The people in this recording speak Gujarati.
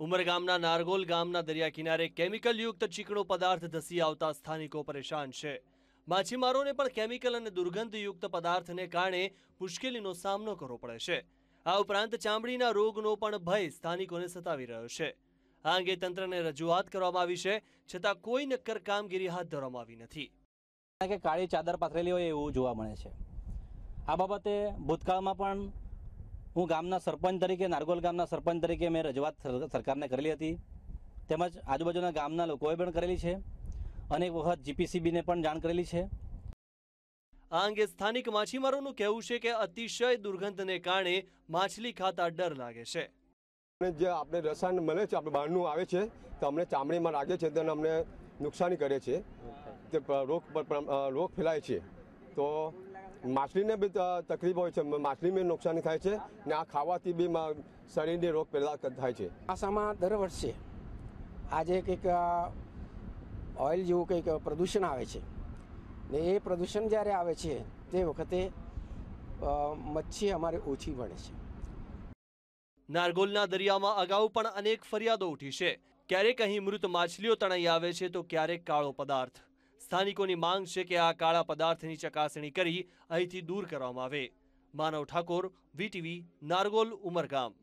ઉમરગામના નારગોલ ગામના દરિયા કિનારે કેમિકલયુક્ત ચીકણો પદાર્થ ધસી આવતા સ્થાનિકો પરેશાન છે. માછીમારોને પણ કેમિકલ અને દુર્ગંધયુક્ત પદાર્થને કારણે મુશ્કેલીનો સામનો કરવો પડે છે. આ ઉપરાંત ચામડીના રોગનો પણ ભય સ્થાનિકોને સતાવી રહ્યો છે. આ અંગે તંત્રને રજૂઆત કરવામાં આવી છે, છતાં કોઈ નક્કર કામગીરી હાથ ધરવામાં આવી નથી. કે કાળી ચાદર પાથરેલી હોય એવું જોવા મળે છે. આ બાબતે ભૂતકાળમાં પણ હું ગામના સરપંચ તરીકે નારગોલ ગામના સરપંચ તરીકે મેં રજૂઆત સરકારને કરેલી હતી. તેમજ આજુબાજુના ગામના લોકોએ પણ કરેલી છે અનેક વખત જીપીસીબીને પણ જાણ કરેલી છે. આ અંગે સ્થાનિક માછીમારોનું કહેવું છે કે અતિશય દુર્ગંધને કારણે માછલી ખાતા ડર લાગે છે. અને જે આપણે રસાયણ મળે છે આપણે બહારનું આવે છે તો અમને ચામડીમાં લાગે છે તેને અમને નુકસાની કરે છે. તે રોગ રોગ ફેલાય છે. તો માછલીને બી ત- તકલીફ હોય છે માછલીને નુકસાની થાય છે ને આ ખાવાથી બી શરીરને રોગ પેદા થાય છે. આસામાં દર વર્ષે આજે કંઈક ઓઇલ જેવું કંઈક પ્રદૂષણ આવે છે. ને એ પ્રદૂષણ જ્યારે આવે છે તે વખતે મચ્છી અમારે ઓછી મળે છે. નારગોલના દરિયામાં અગાઉ પણ અનેક ફરિયાદો ઉઠી છે. ક્યારેક અહીં મૃત માછલીઓ તણાઈ આવે છે તો ક્યારેક કાળો પદાર્થ. સ્થાનિકોની માંગ છે કે આ કાળા પદાર્થની ચકાસણી કરી અહીંથી દૂર કરવામાં આવે. માનવ ઠાકોર, વીટીવી, નારગોલ, ઉમરગામ.